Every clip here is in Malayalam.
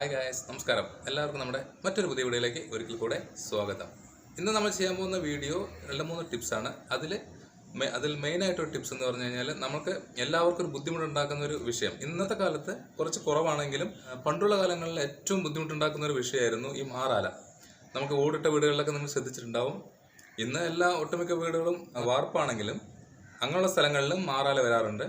ഹായ് ഗായസ് നമസ്കാരം. എല്ലാവർക്കും നമ്മുടെ മറ്റൊരു പുതിയ വീഡിയോയിലേക്ക് ഒരിക്കൽ കൂടെ സ്വാഗതം. ഇന്ന് നമ്മൾ ചെയ്യാൻ പോകുന്ന വീഡിയോ രണ്ട് മൂന്ന് ടിപ്സാണ് അതിൽ അതിൽ മെയിനായിട്ടൊരു ടിപ്സ് എന്ന് പറഞ്ഞു കഴിഞ്ഞാൽ നമുക്ക് എല്ലാവർക്കും ഒരു ബുദ്ധിമുട്ടുണ്ടാക്കുന്ന ഒരു വിഷയം. ഇന്നത്തെ കാലത്ത് കുറച്ച് കുറവാണെങ്കിലും പണ്ടുള്ള കാലങ്ങളിൽ ഏറ്റവും ബുദ്ധിമുട്ടുണ്ടാക്കുന്ന ഒരു വിഷയമായിരുന്നു ഈ മാറാല. നമുക്ക് ഓടിട്ട വീടുകളിലൊക്കെ നമ്മൾ ശ്രദ്ധിച്ചിട്ടുണ്ടാവും. ഇന്ന് എല്ലാ ഒട്ടുമിക്ക വീടുകളും വാർപ്പാണെങ്കിലും അങ്ങനെയുള്ള സ്ഥലങ്ങളിലും മാറാല വരാറുണ്ട്.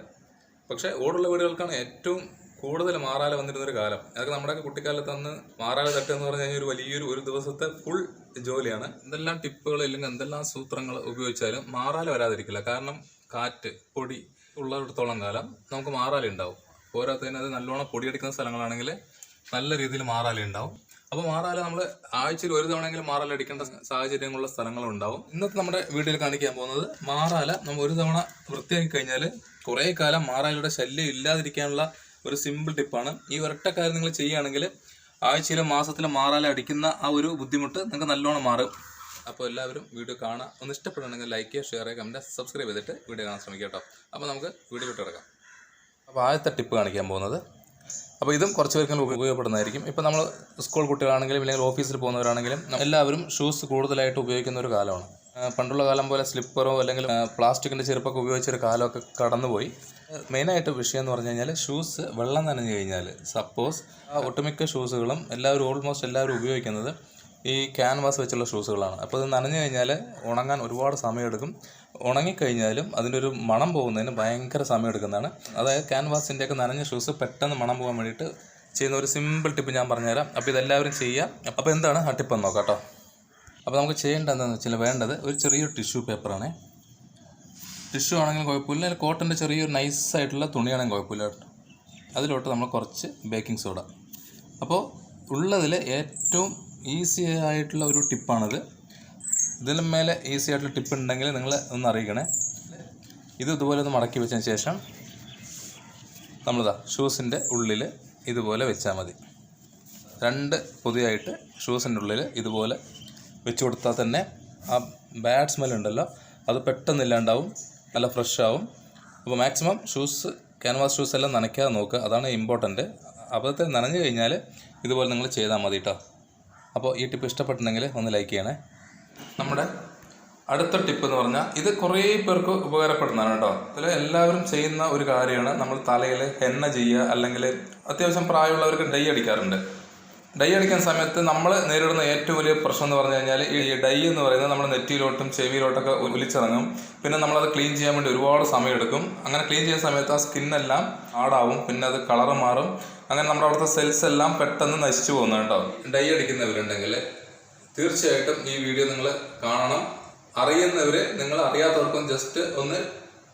പക്ഷേ ഓടുള്ള വീടുകൾക്കാണ് ഏറ്റവും കൂടുതൽ മാറാല വന്നിരുന്ന ഒരു കാലം. അതൊക്കെ നമ്മുടെയൊക്കെ കുട്ടിക്കാലത്ത് അന്ന് മാറാല തട്ട് എന്ന് പറഞ്ഞു കഴിഞ്ഞാൽ ഒരു വലിയൊരു ഒരു ദിവസത്തെ ഫുൾ ജോലിയാണ്. എന്തെല്ലാം ടിപ്പുകൾ അല്ലെങ്കിൽ എന്തെല്ലാം സൂത്രങ്ങൾ ഉപയോഗിച്ചാലും മാറാല വരാതിരിക്കില്ല. കാരണം കാറ്റ് പൊടി ഉള്ളിടത്തോളം കാലം നമുക്ക് മാറാല ഉണ്ടാവും. പോരാത്തതിന് അത് നല്ലോണം പൊടിയെടുക്കുന്ന സ്ഥലങ്ങളാണെങ്കിൽ നല്ല രീതിയിൽ മാറാല ഉണ്ടാവും. അപ്പോൾ മാറാല നമ്മൾ ആഴ്ചയിൽ ഒരു തവണയെങ്കിലും മാറാല അടിക്കേണ്ട സാഹചര്യങ്ങളുള്ള സ്ഥലങ്ങളും ഉണ്ടാവും ഇന്നത്തെ നമ്മുടെ വീട്ടിൽ കാണിക്കാൻ പോകുന്നത് മാറാല നമ്മൾ ഒരു തവണ വൃത്തിയാക്കി കഴിഞ്ഞാൽ കുറേ കാലം മാറാലയുടെ ശല്യം ഇല്ലാതിരിക്കാനുള്ള ഒരു സിമ്പിൾ ടിപ്പാണ് ഈ ഒരൊറ്റ കാര്യം നിങ്ങൾ ചെയ്യുകയാണെങ്കിൽ ആഴ്ചയിലും മാസത്തിലും മാറാലും അടിക്കുന്ന ആ ഒരു ബുദ്ധിമുട്ട് നിങ്ങൾക്ക് നല്ലോണം മാറും. അപ്പോൾ എല്ലാവരും വീഡിയോ കാണാം. ഒന്ന് ഇഷ്ടപ്പെടുകയാണെങ്കിൽ ലൈക്ക് ചെയ്യുക ഷെയർ ചെയ്യുക കമന്റ് സബ്സ്ക്രൈബ് ചെയ്തിട്ട് വീഡിയോ കാണാൻ ശ്രമിക്കുക കേട്ടോ. അപ്പോൾ നമുക്ക് വീഡിയോ ഇറക്കാം അപ്പോൾ ആദ്യത്തെ ടിപ്പ് കാണിക്കാൻ പോകുന്നത്. അപ്പോൾ ഇതും കുറച്ച് പേർക്കും ഉപയോഗപ്പെടുന്നതായിരിക്കും. ഇപ്പോൾ നമ്മൾ സ്കൂൾ കുട്ടികളാണെങ്കിലും അല്ലെങ്കിൽ ഓഫീസിൽ പോകുന്നവരാണെങ്കിലും എല്ലാവരും ഷൂസ് കൂടുതലായിട്ട് ഉപയോഗിക്കുന്ന ഒരു കാലമാണ്. പണ്ടുള്ള കാലം പോലെ സ്ലിപ്പറോ അല്ലെങ്കിൽ പ്ലാസ്റ്റിക്കിന്റെ ചെരുപ്പൊക്കെ ഉപയോഗിച്ചൊരു കാലമൊക്കെ കടന്നുപോയി. മെയിനായിട്ട് വിഷയം എന്ന് പറഞ്ഞു കഴിഞ്ഞാൽ ഷൂസ് വെള്ളം നനഞ്ഞു കഴിഞ്ഞാൽ സപ്പോസ് ഒട്ടുമിക്ക ഷൂസുകളും എല്ലാവരും ഓൾമോസ്റ്റ് എല്ലാവരും ഉപയോഗിക്കുന്നത് ഈ ക്യാൻവാസ് വെച്ചുള്ള ഷൂസുകളാണ്. അപ്പോൾ ഇത് നനഞ്ഞു കഴിഞ്ഞാൽ ഉണങ്ങാൻ ഒരുപാട് സമയമെടുക്കും. ഉണങ്ങിക്കഴിഞ്ഞാലും അതിന്റെ ഒരു മണം പോകുന്നതിന് ഭയങ്കര സമയം എടുക്കുന്നതാണ് അതായത് ക്യാൻവാസിന്റെയൊക്കെ നനഞ്ഞ ഷൂസ് പെട്ടെന്ന് മണം പോകാൻ വേണ്ടിയിട്ട് ചെയ്യുന്ന ഒരു സിമ്പിൾ ടിപ്പ് ഞാൻ പറഞ്ഞുതരാം. അപ്പോൾ ഇതെല്ലാവരും ചെയ്യുക അപ്പോൾ എന്താണ് ആ ടിപ്പ് നോക്കാം കേട്ടോ. അപ്പോൾ നമുക്ക് ചെയ്യേണ്ടത് എന്താണെന്ന് വെച്ചാൽ വേണ്ടത് ഒരു ചെറിയൊരു ടിഷ്യൂ പേപ്പറാണ് ടിഷ്യൂ ആണെങ്കിലും കുഴപ്പമില്ല. അല്ലെങ്കിൽ കോട്ടന്റെ ചെറിയൊരു നൈസായിട്ടുള്ള തുണിയാണെങ്കിൽ കുഴപ്പമില്ല കേട്ടോ. അതിലോട്ട് നമ്മൾ കുറച്ച് ബേക്കിംഗ് സോഡ. അപ്പോൾ ഉള്ളതിൽ ഏറ്റവും ഈസി ആയിട്ടുള്ള ഒരു ടിപ്പാണിത്. ഇതിലും മേലെ ഈസി ആയിട്ടുള്ള ടിപ്പ് ഉണ്ടെങ്കിൽ നിങ്ങൾ ഒന്ന് അറിയിക്കണേ. ഇത് ഇതുപോലെ ഒന്ന് മടക്കി വെച്ചതിന് ശേഷം നമ്മളിതാ ഷൂസിന്റെ ഉള്ളിൽ ഇതുപോലെ വെച്ചാൽ മതി. രണ്ട് പൊതിയായിട്ട് ഷൂസിന്റെ ഉള്ളിൽ ഇതുപോലെ വെച്ച് കൊടുത്താൽ തന്നെ ആ ബാഡ് സ്മെൽ ഉണ്ടല്ലോ അത് പെട്ടെന്ന് ഇല്ലാണ്ടാവും. നല്ല ഫ്രഷ് ആവും. അപ്പോൾ മാക്സിമം ഷൂസ് ക്യാൻവാസ് ഷൂസ് എല്ലാം നനയ്ക്കാതെ നോക്കുക. അതാണ് ഇമ്പോർട്ടന്റ് അബദ്ധത്തിൽ നനഞ്ഞു കഴിഞ്ഞാൽ ഇതുപോലെ നിങ്ങൾ ചെയ്താൽ മതി കേട്ടോ അപ്പോൾ ഈ ടിപ്പ് ഇഷ്ടപ്പെട്ടിട്ടുണ്ടെങ്കിൽ ഒന്ന് ലൈക്ക് ചെയ്യണേ. നമ്മുടെ അടുത്ത ടിപ്പ് എന്ന് പറഞ്ഞാൽ ഇത് കുറേ പേർക്ക് ഉപകാരപ്പെടുന്നതാണ് കേട്ടോ ഇതിൽ എല്ലാവരും ചെയ്യുന്ന ഒരു കാര്യമാണ് നമ്മൾ തലയിൽ എണ്ണ ചെയ്യുക അല്ലെങ്കിൽ അത്യാവശ്യം പ്രായമുള്ളവർക്ക് ഡൈ അടിക്കാറുണ്ട്. ഡൈ അടിക്കുന്ന സമയത്ത് നമ്മൾ നേരിടുന്ന ഏറ്റവും വലിയ പ്രശ്നം എന്ന് പറഞ്ഞു കഴിഞ്ഞാൽ ഈ ഡൈ എന്ന് പറയുന്നത് നമ്മുടെ നെറ്റിയിലോട്ടും ചെവിയിലോട്ടൊക്കെ ഒലിച്ചിറങ്ങും. പിന്നെ നമ്മളത് ക്ലീൻ ചെയ്യാൻ വേണ്ടി ഒരുപാട് സമയമെടുക്കും. അങ്ങനെ ക്ലീൻ ചെയ്യുന്ന സമയത്ത് ആ സ്കിന്നെല്ലാം ആടാവും പിന്നെ അത് കളർ മാറും. അങ്ങനെ നമ്മുടെ അവിടുത്തെ സെൽസ് എല്ലാം പെട്ടെന്ന് നശിച്ചു പോകുന്നുണ്ടോ ഡൈ അടിക്കുന്നവരുണ്ടെങ്കിൽ തീർച്ചയായിട്ടും ഈ വീഡിയോ നിങ്ങൾ കാണണം. അറിയുന്നവർ നിങ്ങൾ അറിയാത്തവർക്കും ജസ്റ്റ് ഒന്ന്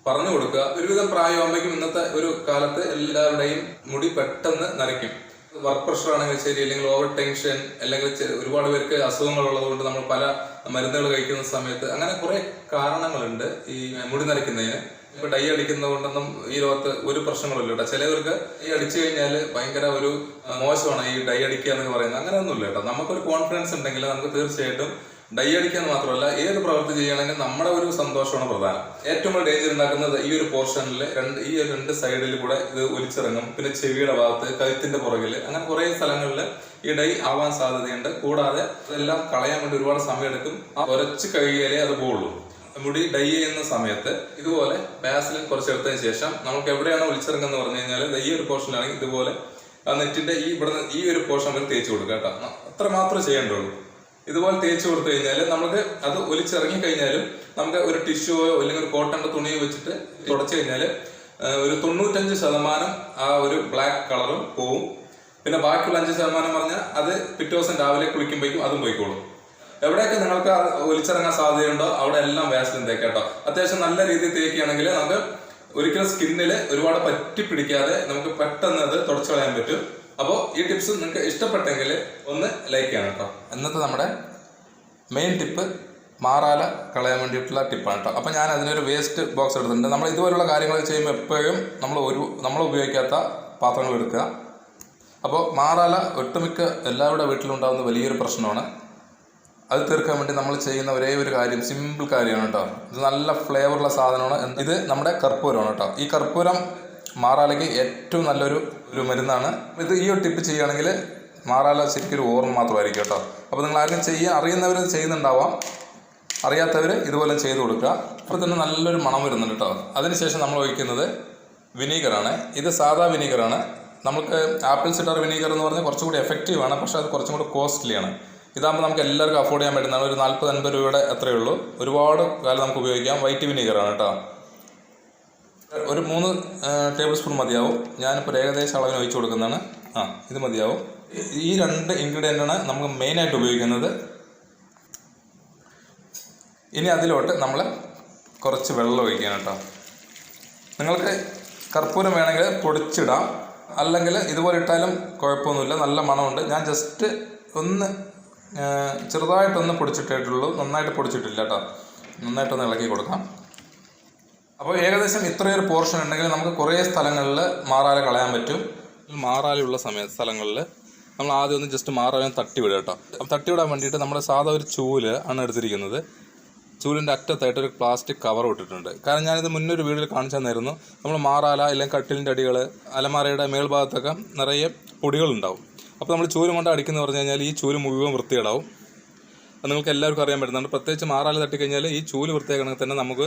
പറഞ്ഞു കൊടുക്കുക. ഒരുവിധം പ്രായമാകുമ്പോഴേക്കും ഇന്നത്തെ ഒരു കാലത്ത് എല്ലാവരുടെയും മുടി പെട്ടെന്ന് നരയ്ക്കും വർക്ക് പ്രഷർ ആണെങ്കിൽ ശരി അല്ലെങ്കിൽ ഓവർ ടെൻഷൻ അല്ലെങ്കിൽ ഒരുപാട് പേർക്ക് അസുഖങ്ങൾ ഉള്ളതുകൊണ്ട് നമ്മൾ പല മരുന്നുകൾ കഴിക്കുന്ന സമയത്ത് അങ്ങനെ കുറെ കാരണങ്ങളുണ്ട് ഈ മുടി നരയ്ക്കുന്നതിന്. ഇപ്പൊ ഡൈ അടിക്കുന്നത് കൊണ്ടൊന്നും ഈ ലോകത്ത് ഒരു പ്രശ്നങ്ങളില്ല കേട്ടോ. ചിലവർക്ക് ഈ അടിച്ചു കഴിഞ്ഞാൽ ഭയങ്കര ഒരു മോശമാണ് ഈ ഡൈ അടിക്കുക എന്ന് പറയുന്നത്. അങ്ങനെയൊന്നുമില്ല കേട്ടോ. നമുക്കൊരു കോൺഫിഡൻസ് ഉണ്ടെങ്കിൽ നമുക്ക് തീർച്ചയായിട്ടും ഡൈ അടിക്കാൻ മാത്രമല്ല ഏത് പ്രവൃത്തി ചെയ്യണമെങ്കിൽ നമ്മുടെ ഒരു സന്തോഷമാണ് പ്രധാനം. ഏറ്റവും കൂടുതൽ ഡേഞ്ചർ ഉണ്ടാക്കുന്നത് ഈ ഒരു പോർഷനിൽ രണ്ട് ഈ രണ്ട് സൈഡിൽ കൂടെ ഇത് ഒലിച്ചിറങ്ങും. പിന്നെ ചെവിയുടെ ഭാഗത്ത് കഴുത്തിന്റെ പുറകിൽ അങ്ങനെ കുറേ സ്ഥലങ്ങളിൽ ഈ ഡൈ ആവാൻ സാധ്യതയുണ്ട്. കൂടാതെ അതെല്ലാം കളയാൻ വേണ്ടി ഒരുപാട് സമയമെടുക്കും. ആ ഉരച്ച് കഴുകിയാലേ അത് പോകുള്ളൂ മുടി ഡൈ ചെയ്യുന്ന സമയത്ത് ഇതുപോലെ ബാസിലിൻ കുറച്ചെടുത്തതിന് ശേഷം നമുക്ക് എവിടെയാണ് ഒലിച്ചിറങ്ങുന്നത് പറഞ്ഞു കഴിഞ്ഞാൽ ഈ ഒരു പോർഷനിലാണെങ്കിൽ ഇതുപോലെ ആ നെറ്റിന്റെ ഈ ഇവിടുന്ന് ഈ ഒരു പോർഷൻ വരെ തേച്ച് കൊടുക്കുക കേട്ടോ. അത്ര മാത്രമേ ചെയ്യേണ്ടുള്ളൂ. ഇതുപോലെ തേച്ച് കൊടുത്തു കഴിഞ്ഞാൽ നമുക്ക് അത് ഒലിച്ചിറങ്ങി കഴിഞ്ഞാലും നമുക്ക് ഒരു ടിഷ്യൂയോ അല്ലെങ്കിൽ ഒരു കോട്ടന്റെ തുണിയോ വെച്ചിട്ട് തുടച്ചു കഴിഞ്ഞാൽ ഒരു തൊണ്ണൂറ്റഞ്ച് ശതമാനം ആ ഒരു ബ്ലാക്ക് കളറും പോവും. പിന്നെ ബാക്കിയുള്ള അഞ്ച് ശതമാനം പറഞ്ഞാൽ അത് പിറ്റേ ദിവസം രാവിലെ കുളിക്കുമ്പോഴേക്കും അതും പോയിക്കോളും. എവിടെയൊക്കെ നിങ്ങൾക്ക് ഒലിച്ചിറങ്ങാൻ സാധ്യതയുണ്ടോ അവിടെ എല്ലാം വാസലിൻ തേക്കാട്ടോ അത്യാവശ്യം നല്ല രീതിയിൽ തേക്കുകയാണെങ്കിൽ നമുക്ക് ഒരിക്കലും സ്കിന്നിൽ ഒരുപാട് പറ്റി പിടിക്കാതെ നമുക്ക് പെട്ടെന്ന് അത് തുടച്ചു കളയാൻ പറ്റും. അപ്പോൾ ഈ ടിപ്സ് നിങ്ങൾക്ക് ഇഷ്ടപ്പെട്ടെങ്കിൽ ഒന്ന് ലൈക്ക് ചെയ്യണം കേട്ടോ ഇന്നത്തെ നമ്മുടെ മെയിൻ ടിപ്പ് മാറാല കളയാൻ വേണ്ടിയിട്ടുള്ള ടിപ്പാണ് കേട്ടോ അപ്പോൾ ഞാൻ അതിനൊരു വേസ്റ്റ് ബോക്സ് എടുത്തിട്ടുണ്ട്. നമ്മൾ ഇതുപോലുള്ള കാര്യങ്ങൾ ചെയ്യുമ്പോൾ എപ്പോഴും നമ്മൾ ഒരു നമ്മൾ ഉപയോഗിക്കാത്ത പാത്രങ്ങൾ എടുക്കുക. അപ്പോൾ മാറാല ഒട്ടുമിക്ക എല്ലാവരുടെ വീട്ടിലും ഉണ്ടാകുന്ന വലിയൊരു പ്രശ്നമാണ്. അത് തീർക്കാൻ വേണ്ടി നമ്മൾ ചെയ്യുന്ന ഒരേ ഒരു കാര്യം സിമ്പിൾ കാര്യമാണ് കേട്ടോ ഇത് നല്ല ഫ്ലേവറുള്ള സാധനമാണ്. ഇത് നമ്മുടെ കർപ്പൂരമാണ് കേട്ടോ ഈ കർപ്പൂരം മാറാലയ്ക്ക് ഏറ്റവും നല്ലൊരു ഒരു മരുന്നാണ്. ഇത് ഈ ഒരു ടിപ്പ് ചെയ്യുകയാണെങ്കിൽ മാറാല ശരിക്കും ഒരു ഓർമ്മ മാത്രമായിരിക്കും കേട്ടോ. അപ്പോൾ നിങ്ങൾ ആരും ചെയ്യുക അറിയുന്നവർ ചെയ്യുന്നുണ്ടാവാം. അറിയാത്തവർ ഇതുപോലെ ചെയ്ത് കൊടുക്കുക. അപ്പോൾ തന്നെ നല്ലൊരു മണം വരുന്നുണ്ട് കേട്ടോ. അതിനുശേഷം നമ്മൾ ഒഴിക്കുന്നത് വിനീഗറാണ്. ഇത് സാധാ വിനീഗറാണ്. നമുക്ക് ആപ്പിൾ സിഡർ വിനീഗർ എന്ന് പറഞ്ഞാൽ കുറച്ചുകൂടി എഫക്റ്റീവ് ആണ്. പക്ഷേ അത് കുറച്ചും കൂടി കോസ്റ്റ്ലിയാണ് ഇതാകുമ്പോൾ നമുക്ക് എല്ലാവർക്കും അഫോർഡ് ചെയ്യാൻ പറ്റുന്നതാണ്. ഒരു നാൽപ്പത് അൻപത് രൂപയുടെ അത്രയേ ഉള്ളൂ. ഒരുപാട് കാലം നമുക്ക് ഉപയോഗിക്കാം. വൈറ്റ് വിനീഗറാണ് കേട്ടോ. ഒരു മൂന്ന് ടേബിൾ സ്പൂൺ മതിയാവും. ഞാനിപ്പോൾ ഏകദേശം അളവിന് ഒഴിച്ചു കൊടുക്കുന്നതാണ്. ആ ഇത് മതിയാവും. ഈ- രണ്ട് ഇൻഗ്രീഡിയന്റാണ് നമുക്ക് മെയിനായിട്ട് ഉപയോഗിക്കുന്നത്. ഇനി അതിലോട്ട് നമ്മൾ കുറച്ച് വെള്ളം ഒഴിക്കണം കേട്ടോ. നിങ്ങൾക്ക് കർപ്പൂരം വേണമെങ്കിൽ പൊടിച്ചിടാം. അല്ലെങ്കിൽ ഇതുപോലെ ഇട്ടാലും കുഴപ്പമൊന്നുമില്ല. നല്ല മണമുണ്ട്. ഞാൻ ജസ്റ്റ് ഒന്ന് ചെറുതായിട്ടൊന്ന് പൊടിച്ചിട്ടേട്ടുള്ളൂ നന്നായിട്ട് പൊടിച്ചിട്ടില്ല കേട്ടോ. നന്നായിട്ടൊന്ന് ഇളക്കി കൊടുക്കാം. അപ്പോൾ ഏകദേശം ഇത്രയൊരു പോർഷൻ ഉണ്ടെങ്കിൽ നമുക്ക് കുറേ സ്ഥലങ്ങളിൽ മാറാല കളയാൻ പറ്റും. മാറാലുള്ള സമയ സ്ഥലങ്ങളിൽ നമ്മൾ ആദ്യം ഒന്ന് ജസ്റ്റ് മാറാല തട്ടിവിടുക കേട്ടോ. അപ്പം തട്ടിവിടാൻ വേണ്ടിയിട്ട് നമ്മുടെ സാധാ ഒരു ചൂൽ ആണ് എടുത്തിരിക്കുന്നത്. ചൂലിന്റെ അറ്റത്തായിട്ട് ഒരു പ്ലാസ്റ്റിക് കവർ ഇട്ടിട്ടുണ്ട്. കാരണം ഞാനിത് മുന്നൊരു വീഡിയോയിൽ കാണിച്ചു തന്നായിരുന്നു നമ്മൾ മാറാല അല്ലെങ്കിൽ കട്ടിലിന്റെ അടികൾ അലമാരയുടെ മേൽഭാഗത്തൊക്കെ നിറയെ പൊടികളുണ്ടാവും. അപ്പോൾ നമ്മൾ ചൂലും കൊണ്ട് അടിക്കുന്നത് പറഞ്ഞു കഴിഞ്ഞാൽ ഈ ചൂൽ മുഴുവൻ വൃത്തിയിടാവും അത് നിങ്ങൾക്ക് എല്ലാവർക്കും അറിയാൻ പറ്റുന്നുണ്ട്. പ്രത്യേകിച്ച് മാറാല തട്ടിക്കഴിഞ്ഞാൽ ഈ ചൂൽ വൃത്തിയാക്കണമെങ്കിൽ തന്നെ നമുക്ക്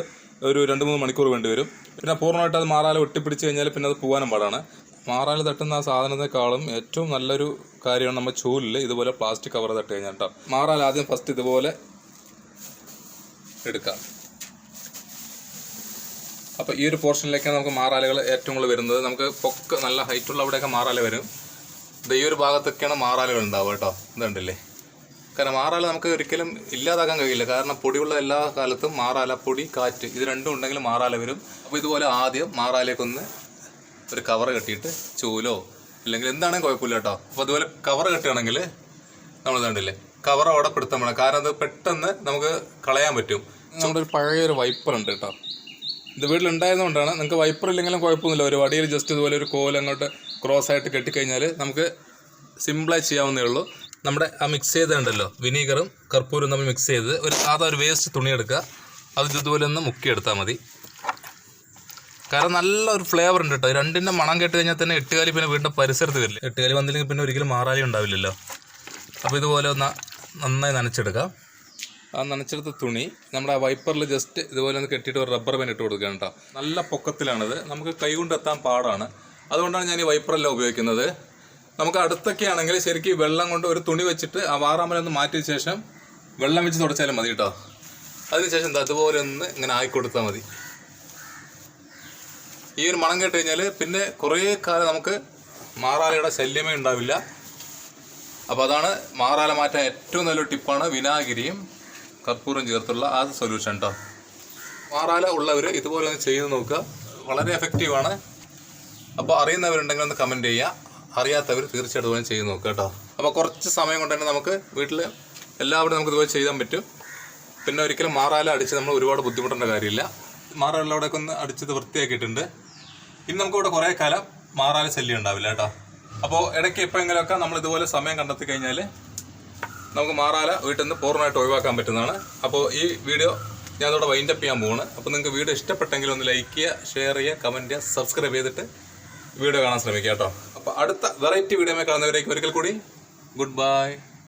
ഒരു രണ്ട് മൂന്ന് മണിക്കൂർ വേണ്ടി വരും. പിന്നെ പൂർണമായിട്ട് അത് മാറാല ഒട്ടിപ്പിടിച്ച് കഴിഞ്ഞാൽ പിന്നെ അത് പോകാനും പാടാണ്. മാറാല തട്ടുന്ന ആ സാധനത്തെക്കാളും ഏറ്റവും നല്ലൊരു കാര്യമാണ് നമ്മൾ ചൂലിൽ ഇതുപോലെ പ്ലാസ്റ്റിക് കവർ തട്ട് കഴിഞ്ഞാൽ കേട്ടോ. മാറാല ആദ്യം ഫസ്റ്റ് ഇതുപോലെ എടുക്കാം. അപ്പോൾ ഈ ഒരു പോർഷനിലേക്കാണ് നമുക്ക് മാറാലകൾ ഏറ്റവും കൂടുതൽ വരുന്നത്. നമുക്ക് പൊക്ക് നല്ല ഹൈറ്റുള്ള അവിടെയൊക്കെ മാറാല വരും. ഈ ഒരു ഭാഗത്തൊക്കെയാണ് മാറാലകൾ ഉണ്ടാവുക കേട്ടോ. ഇതുണ്ടല്ലേ കാരണം മാറാല നമുക്ക് ഒരിക്കലും ഇല്ലാതാക്കാൻ കഴിയില്ല. കാരണം പൊടിയുള്ള എല്ലാ കാലത്തും മാറാല പൊടി കാറ്റ് ഇത് രണ്ടും ഉണ്ടെങ്കിൽ മാറാല വരും. അപ്പോൾ ഇതുപോലെ ആദ്യം മാറാലേക്കൊന്ന് ഒരു കവർ കെട്ടിയിട്ട് ചൂലോ അല്ലെങ്കിൽ എന്താണെങ്കിലും കുഴപ്പമില്ല കേട്ടോ. അപ്പോൾ അതുപോലെ കവർ കെട്ടുകയാണെങ്കിൽ നമ്മൾ കണ്ടില്ലേ? കവർ അവിടെ പെടുത്താൻ വേണം കാരണം അത് പെട്ടെന്ന് നമുക്ക് കളയാൻ പറ്റും. നമ്മുടെ ഒരു പഴയൊരു വൈപ്പർ ഉണ്ട് കേട്ടോ. ഇത് വീട്ടിലുണ്ടായതുകൊണ്ടാണ് നിങ്ങൾക്ക് വൈപ്പർ ഇല്ലെങ്കിലും കുഴപ്പമൊന്നുമില്ല. ഒരു വടിയിൽ ജസ്റ്റ് ഇതുപോലെ ഒരു കോലങ്ങോട്ട് ക്രോസ് ആയിട്ട് കെട്ടിക്കഴിഞ്ഞാൽ നമുക്ക് സിമ്പിളായി ചെയ്യാവുന്നേ ഉള്ളൂ. നമ്മുടെ ആ മിക്സ് ചെയ്തുണ്ടല്ലോ വിനീഗറും കർപ്പൂരും തമ്മിൽ മിക്സ് ചെയ്ത് ഒരു സാധാ ഒരു വേസ്റ്റ് തുണി എടുക്കുക. അത് ഇതുപോലെ ഒന്ന് മുക്കിയെടുത്താൽ മതി. കാരണം നല്ലൊരു ഫ്ലേവർ ഉണ്ട് കേട്ടോ. രണ്ടിന്റെ മണം കേട്ട് കഴിഞ്ഞാൽ തന്നെ എട്ടുകാലി പിന്നെ വീണ്ടും പരിസരത്ത് വരില്ല. എട്ടുകാലി വന്നില്ലെങ്കിൽ പിന്നെ ഒരിക്കലും മാറാലി ഉണ്ടാവില്ലല്ലോ. അപ്പോൾ ഇതുപോലെ ഒന്ന് നന്നായി നനച്ചെടുക്കാം ആ നനച്ചെടുത്ത തുണി നമ്മുടെ ആ വൈപ്പറിൽ ജസ്റ്റ് ഇതുപോലെ ഒന്ന് കെട്ടിയിട്ട് ഒരു റബ്ബർ ബാൻഡ് ഇട്ട് കൊടുക്കുക കേട്ടോ. നല്ല പൊക്കത്തിലാണിത്. നമുക്ക് കൈ കൊണ്ടെത്താൻ പാടാണ്. അതുകൊണ്ടാണ് ഞാൻ ഈ വൈപ്പറെല്ലാം ഉപയോഗിക്കുന്നത്. നമുക്ക് അടുത്തൊക്കെ ആണെങ്കിൽ ശരിക്കും വെള്ളം കൊണ്ട് ഒരു തുണി വെച്ചിട്ട് ആ വാറാമലൊന്ന് മാറ്റിയ ശേഷം വെള്ളം വെച്ച് തുടച്ചാലും മതി കേട്ടോ. അതിനുശേഷം അതുപോലെ ഒന്ന് ഇങ്ങനെ ആയിക്കൊടുത്താൽ മതി. ഈ ഒരു മണം കേട്ട് കഴിഞ്ഞാൽ പിന്നെ കുറേ കാലം നമുക്ക് മാറാലയുടെ ശല്യമേ ഉണ്ടാവില്ല. അപ്പോൾ അതാണ് മാറാല മാറ്റാൻ ഏറ്റവും നല്ലൊരു ടിപ്പാണ് വിനാഗിരിയും കർപ്പൂരം ചേർത്തുള്ള ആ സൊല്യൂഷൻ കേട്ടോ മാറാല ഉള്ളവർ ഇതുപോലെ ഒന്ന് ചെയ്ത് നോക്കുക. വളരെ എഫക്റ്റീവാണ് അപ്പോൾ അറിയുന്നവരുണ്ടെങ്കിൽ ഒന്ന് കമന്റ് ചെയ്യുക. അറിയാത്തവർ തീർച്ചയായിട്ടും ഇതുപോലെ ചെയ്ത് നോക്കുക കേട്ടോ. അപ്പോൾ കുറച്ച് സമയം കൊണ്ട് തന്നെ നമുക്ക് വീട്ടിൽ എല്ലാവരും നമുക്ക് ഇതുപോലെ ചെയ്യാൻ പറ്റും. പിന്നെ ഒരിക്കലും മാറാല അടിച്ച് നമ്മൾ ഒരുപാട് ബുദ്ധിമുട്ടേണ്ട കാര്യമില്ല. മാറാല അവിടെയൊക്കെ ഒന്ന് അടിച്ചത് വൃത്തിയാക്കിയിട്ടുണ്ട്. ഇനി നമുക്കിവിടെ കുറേ കാലം മാറാല ശല്യം ഉണ്ടാവില്ല കേട്ടോ. അപ്പോൾ ഇടയ്ക്ക് എപ്പോഴെങ്കിലുമൊക്കെ നമ്മൾ ഇതുപോലെ സമയം കണ്ടെത്തി കഴിഞ്ഞാൽ നമുക്ക് മാറാല വീട്ടിൽ നിന്ന് പൂർണമായിട്ട് ഒഴിവാക്കാൻ പറ്റുന്നതാണ്. അപ്പോൾ ഈ വീഡിയോ ഞാൻ അതോടെ വൈൻഡപ്പ് ചെയ്യാൻ പോവാണ്. അപ്പോൾ നിങ്ങൾക്ക് വീഡിയോ ഇഷ്ടപ്പെട്ടെങ്കിൽ ഒന്ന് ലൈക്ക് ചെയ്യുക ഷെയർ ചെയ്യുക കമന്റ് ചെയ്യുക സബ്സ്ക്രൈബ് ചെയ്തിട്ട് വീഡിയോ കാണാൻ ശ്രമിക്കുക കേട്ടോ. അടുത്ത വെറൈറ്റി വീഡിയോ കാണുന്നവരേക്ക് ഒരിക്കൽ കൂടി. Good bye